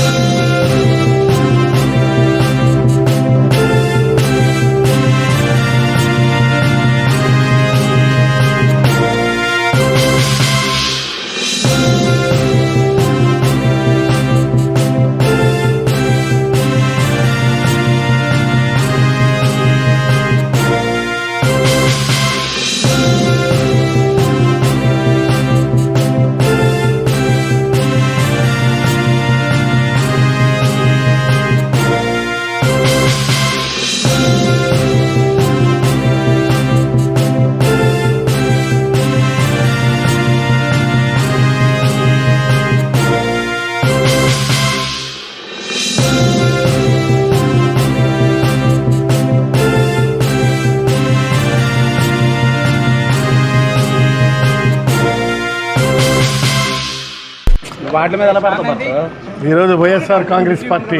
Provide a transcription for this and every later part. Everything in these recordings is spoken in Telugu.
వాటి మీద ఈరోజు వైఎస్ఆర్ కాంగ్రెస్ పార్టీ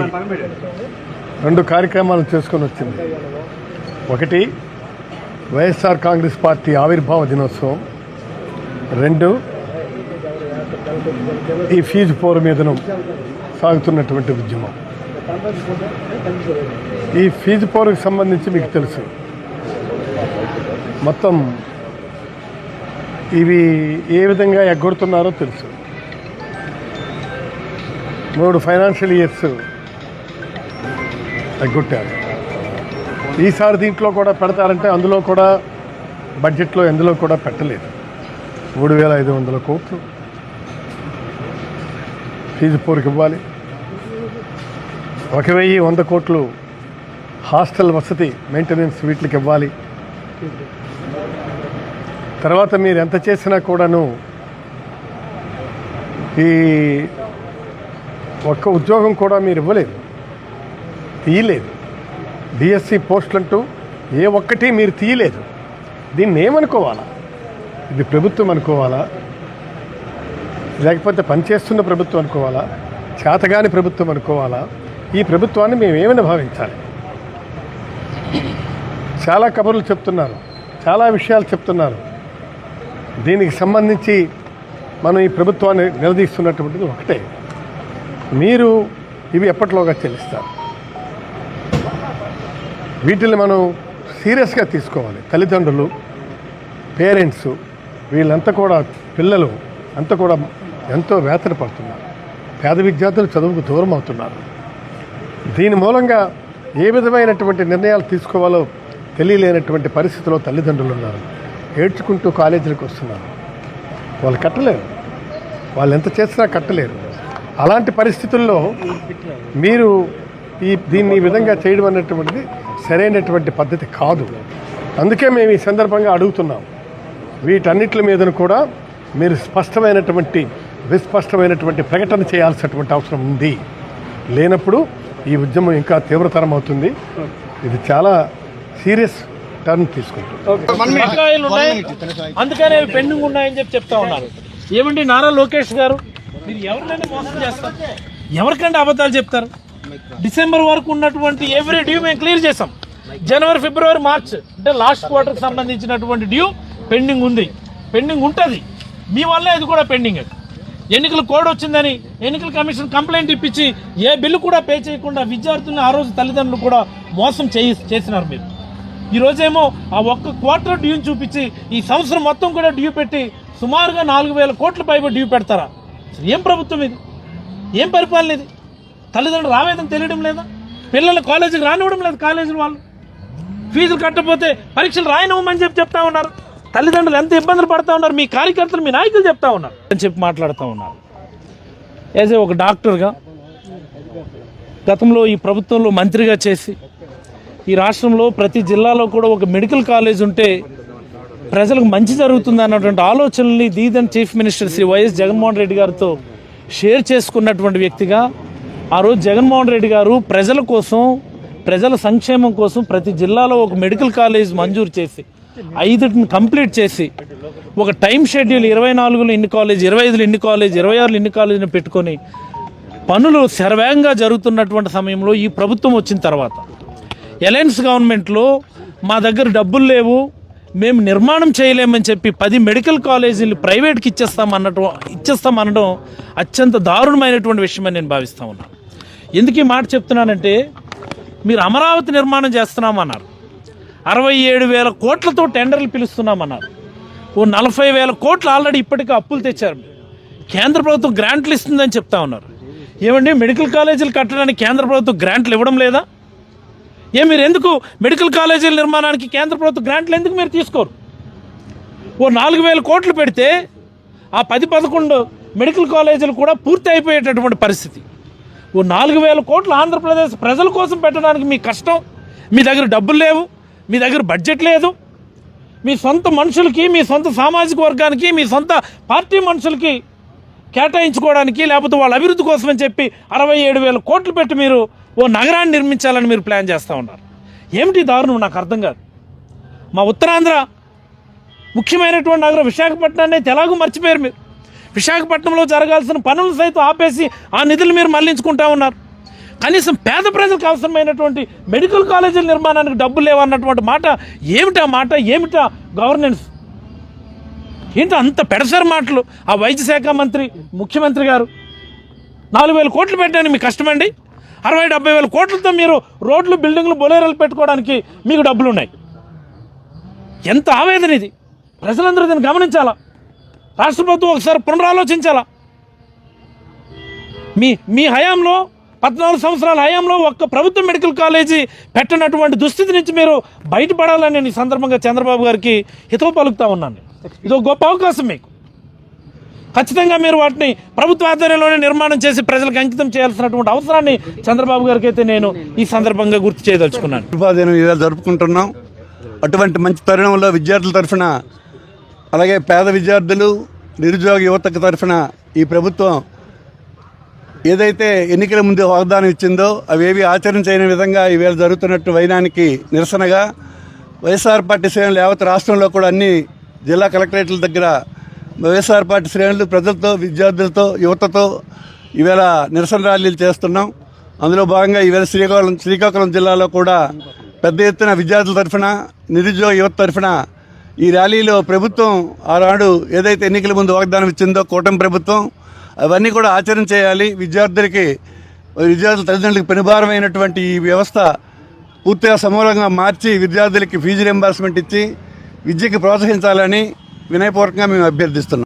రెండు కార్యక్రమాలు చేసుకొని వచ్చింది. ఒకటి వైఎస్ఆర్ కాంగ్రెస్ పార్టీ ఆవిర్భావ దినోత్సవం. రెండు ఈ ఫీజు పోరు మీదను సాగుతున్నటువంటి ఉద్యమం. ఈ ఫీజు పోరుకు సంబంధించి మీకు తెలుసు. మొత్తం ఇవి ఏ విధంగా ఎగ్గొడుతున్నారో తెలుసు. మూడు ఫైనాన్షియల్ ఇయర్స్ తగ్గొట్టారు ఈసారి దీంట్లో కూడా పెడతారంటే అందులో కూడా బడ్జెట్లో ఎందులో కూడా పెట్టలేదు. మూడు వేల ఐదు వందల కోట్లు ఫీజు పోరుకి ఇవ్వాలి. ఒక వెయ్యి వంద కోట్లు హాస్టల్ వసతి మెయింటెనెన్స్ వీటికి ఇవ్వాలి. తర్వాత మీరు ఎంత చేసినా కూడాను ఈ ఒక్క ఉద్యోగం కూడా మీరు ఇవ్వలేదు. తీయలేదు. డిఎస్సి పోస్టులంటూ ఏ ఒక్కటి మీరు తీయలేదు. దీన్ని ఏమనుకోవాలా? ఇది ప్రభుత్వం అనుకోవాలా? లేకపోతే పనిచేస్తున్న ప్రభుత్వం అనుకోవాలా? చేతగాని ప్రభుత్వం అనుకోవాలా? ఈ ప్రభుత్వాన్ని మేము ఏమని భావించాలి? చాలా కబుర్లు చెప్తున్నారు. చాలా విషయాలు చెప్తున్నారు. దీనికి సంబంధించి మనం ఈ ప్రభుత్వాన్ని నిలదీస్తున్నటువంటిది ఒకటే. మీరు ఇవి ఎప్పటిలోగా చెల్లిస్తారు? వీటిని మనం సీరియస్గా తీసుకోవాలి. తల్లిదండ్రులు పేరెంట్స్ వీళ్ళంతా కూడా పిల్లలు అంతా కూడా ఎంతో వేతన పడుతున్నారు. పేద విద్యార్థులు చదువుకు దూరం అవుతున్నారు. దీని మూలంగా ఏ విధమైనటువంటి నిర్ణయాలు తీసుకోవాలో తెలియలేనటువంటి పరిస్థితిలో తల్లిదండ్రులు ఉన్నారు. ఏడ్చుకుంటూ కాలేజీలకు వస్తున్నారు. వాళ్ళు కట్టలేరు. వాళ్ళు ఎంత చేసినా కట్టలేరు. అలాంటి పరిస్థితుల్లో మీరు ఈ దీన్ని ఈ విధంగా చేయడం అనేటువంటిది సరైనటువంటి పద్ధతి కాదు. అందుకే మేము ఈ సందర్భంగా అడుగుతున్నాం. వీటన్నిటి మీదను కూడా మీరు స్పష్టమైనటువంటి విస్పష్టమైనటువంటి ప్రకటన చేయాల్సినటువంటి అవసరం ఉంది. లేనప్పుడు ఈ ఉద్యమం ఇంకా తీవ్రతరం అవుతుంది. ఇది చాలా సీరియస్ టర్న్ తీసుకుంటుంది. అందుకనే పెండింగ్ ఉన్నాయని చెప్పి చెప్తా ఉన్నారు. ఏమండి నారా లోకేష్ గారు? మీరు ఎవరినైనా మోసం చేస్తారు? ఎవరికంటే అబద్ధాలు చెప్తారు? డిసెంబర్ వరకు ఉన్నటువంటి ఎవ్రీ డ్యూ మేము క్లియర్ చేసాం జనవరి ఫిబ్రవరి మార్చ్ అంటే లాస్ట్ క్వార్టర్కి సంబంధించినటువంటి డ్యూ పెండింగ్ ఉంది. పెండింగ్ ఉంటుంది. మీ వల్లే అది కూడా పెండింగ్ ఎన్నికల కోడ్ వచ్చిందని ఎన్నికల కమిషన్ కంప్లైంట్ ఇప్పించి ఏ బిల్లు కూడా పే చేయకుండా విద్యార్థులను ఆ రోజు తల్లిదండ్రులు కూడా మోసం చేయి చేసినారు మీరు. ఈ రోజేమో ఆ ఒక్క క్వార్టర్ డ్యూని చూపించి ఈ సంవత్సరం మొత్తం కూడా డ్యూ పెట్టి సుమారుగా నాలుగు వేల కోట్ల పైబడి డ్యూ పెడతారా? అసలు ఏం ప్రభుత్వం ఇది? ఏం పరిపాలన ఇది? తల్లిదండ్రులు రావేదని తెలియడం లేదా? పిల్లలు కాలేజీకి రానివ్వడం లేదు కాలేజీల వాళ్ళు. ఫీజులు కట్టకపోతే పరీక్షలు రాయనివ్వమని చెప్పి చెప్తా ఉన్నారు. తల్లిదండ్రులు ఎంత ఇబ్బందులు పడతా ఉన్నారు మీ కార్యకర్తలు మీ నాయకులు చెప్తా ఉన్నారు అని చెప్పి మాట్లాడుతూ ఉన్నారు. యాజ్ ఏ ఒక డాక్టర్గా గతంలో ఈ ప్రభుత్వంలో మంత్రిగా చేసి ఈ రాష్ట్రంలో ప్రతి జిల్లాలో కూడా ఒక మెడికల్ కాలేజ్ ఉంటే ప్రజలకు మంచి జరుగుతుంది అన్నటువంటి ఆలోచనల్ని దీదన్ chief minister Shri YS Jaganmohan Reddy గారితో షేర్ చేసుకున్నటువంటి వ్యక్తిగా ఆ రోజు జగన్మోహన్ రెడ్డి గారు ప్రజల కోసం ప్రజల సంక్షేమం కోసం ప్రతి జిల్లాలో ఒక మెడికల్ కాలేజ్ మంజూరు చేసి ఐదుటిని కంప్లీట్ చేసి ఒక టైం షెడ్యూల్ ఇరవై నాలుగులో ఇన్ని కాలేజ్ ఇరవై ఐదులో ఇన్ని కాలేజ్ ఇరవై ఆరులో ఇన్ని కాలేజీని పెట్టుకొని పనులు శరవేగంగా జరుగుతున్నటువంటి సమయంలో ఈ ప్రభుత్వం వచ్చిన తర్వాత ఎలయన్స్ గవర్నమెంట్లో మా దగ్గర డబ్బులు లేవు మేము నిర్మాణం చేయలేమని చెప్పి పది మెడికల్ కాలేజీలు ప్రైవేట్కి ఇచ్చేస్తాం అన్నట్టు ఇచ్చేస్తాం అనడం అత్యంత దారుణమైనటువంటి విషయమని నేను భావిస్తా ఉన్నాను ఎందుకు ఈ మాట చెప్తున్నానంటే మీరు అమరావతి నిర్మాణం చేస్తున్నామన్నారు. అరవై ఏడు వేల కోట్లతో టెండర్లు పిలుస్తున్నామన్నారు. ఓ నలభై వేల కోట్లు ఆల్రెడీ ఇప్పటికే అప్పులు తెచ్చారు. కేంద్ర ప్రభుత్వం గ్రాంట్లు ఇస్తుందని చెప్తా ఉన్నారు. ఏమండి మెడికల్ కాలేజీలు కట్టడానికి కేంద్ర ప్రభుత్వం గ్రాంట్లు ఇవ్వడం లేదా? ఏ మీరు ఎందుకు మెడికల్ కాలేజీల నిర్మాణానికి కేంద్ర ప్రభుత్వం గ్రాంట్లు ఎందుకు మీరు తీసుకోరు? ఓ నాలుగు వేల కోట్లు పెడితే ఆ పది పదకొండు మెడికల్ కాలేజీలు కూడా పూర్తి అయిపోయేటటువంటి పరిస్థితి. ఓ నాలుగు వేల కోట్లు ఆంధ్రప్రదేశ్ ప్రజల కోసం పెట్టడానికి మీ కష్టం మీ దగ్గర డబ్బులు లేవు మీ దగ్గర బడ్జెట్ లేదు. మీ సొంత మనుషులకి మీ సొంత సామాజిక వర్గానికి మీ సొంత పార్టీ మనుషులకి కేటాయించుకోవడానికి లేకపోతే వాళ్ళ అభివృద్ధి కోసం అని చెప్పి అరవై ఏడు వేల కోట్లు పెట్టి మీరు ఓ నగరాన్ని నిర్మించాలని మీరు ప్లాన్ చేస్తూ ఉన్నారు. ఏమిటి దారుణం? నాకు అర్థం కాదు. మా ఉత్తరాంధ్ర ముఖ్యమైనటువంటి నగరం విశాఖపట్నాన్ని అయితే మర్చిపోయారు మీరు. విశాఖపట్నంలో జరగాల్సిన పనులు సైతం ఆపేసి ఆ నిధులు మీరు మళ్ళించుకుంటా ఉన్నారు. కనీసం పేద ప్రజలకు అవసరమైనటువంటి మెడికల్ కాలేజీల నిర్మాణానికి డబ్బులు లేవన్నటువంటి మాట ఏమిటా? మాట ఏమిటా? గవర్నెన్స్ ఏంటో అంత పెడసరి మాటలు? ఆ వైద్య శాఖ మంత్రి ముఖ్యమంత్రి గారు? నాలుగు వేల కోట్లు పెట్టడానికి మీకు కష్టమండి. అరవై డెబ్బై వేల కోట్లతో మీరు రోడ్లు బిల్డింగ్లు బొలేరలు పెట్టుకోవడానికి మీకు డబ్బులు ఉన్నాయి ఎంత ఆవేదన ఇది? ప్రజలందరూ దీన్ని గమనించాలా? రాష్ట్ర ప్రభుత్వం ఒకసారి పునరాలోచించాలా? మీ మీ హయాంలో పద్నాలుగు సంవత్సరాల హయాంలో ఒక్క ప్రభుత్వ మెడికల్ కాలేజీ పెట్టనటువంటి దుస్థితి నుంచి మీరు బయటపడాలని నేను ఈ సందర్భంగా చంద్రబాబు గారికి హితవు పలుకుతా ఉన్నాను ఇది ఒక గొప్ప అవకాశం మీకు. ఖచ్చితంగా మీరు వాటిని ప్రభుత్వ ఆధ్వర్యంలోనే నిర్మాణం చేసి ప్రజలకు అంకితం చేయాల్సినటువంటి అవసరాన్ని చంద్రబాబు గారికి అయితే నేను ఈ సందర్భంగా గుర్తు చేయదలుచుకున్నాను. ఉపాధిని ఈవేళ జరుపుకుంటున్నాం. అటువంటి మంచి తరుణంలో విద్యార్థుల తరఫున అలాగే పేద విద్యార్థులు నిరుద్యోగ యువతకు తరఫున ఈ ప్రభుత్వం ఏదైతే ఎన్నికల ముందు వాగ్దానం ఇచ్చిందో అవేవి ఆచరించని విధంగా ఈవేళ జరుగుతున్నట్టు వైనానికి నిరసనగా వైఎస్ఆర్ పార్టీ శ్రేణులు యావత్ రాష్ట్రంలో కూడా అన్ని జిల్లా కలెక్టరేట్ల దగ్గర వైఎస్ఆర్ పార్టీ శ్రేణులు ప్రజలతో విద్యార్థులతో యువతతో ఈవేళ నిరసన ర్యాలీలు చేస్తున్నాం. అందులో భాగంగా ఈవేళ శ్రీకాకుళం శ్రీకాకుళం జిల్లాలో కూడా పెద్ద ఎత్తున విద్యార్థుల తరఫున నిరుద్యోగ యువత తరఫున ఈ ర్యాలీలో ప్రభుత్వం ఆనాడు ఏదైతే ఎన్నికల ముందు వాగ్దానం ఇచ్చిందో కూటమి ప్రభుత్వం అవన్నీ కూడా ఆచరణ చేయాలి. విద్యార్థులకి విద్యార్థుల తల్లిదండ్రులకు పెనుభారమైనటువంటి ఈ వ్యవస్థ పూర్తిగా సమూలంగా మార్చి విద్యార్థులకి ఫీజు రింబర్స్మెంట్ ఇచ్చి విద్యకి ప్రోత్సహించాలని వినయపూర్వకంగా మేము అభ్యర్థిస్తున్నాం.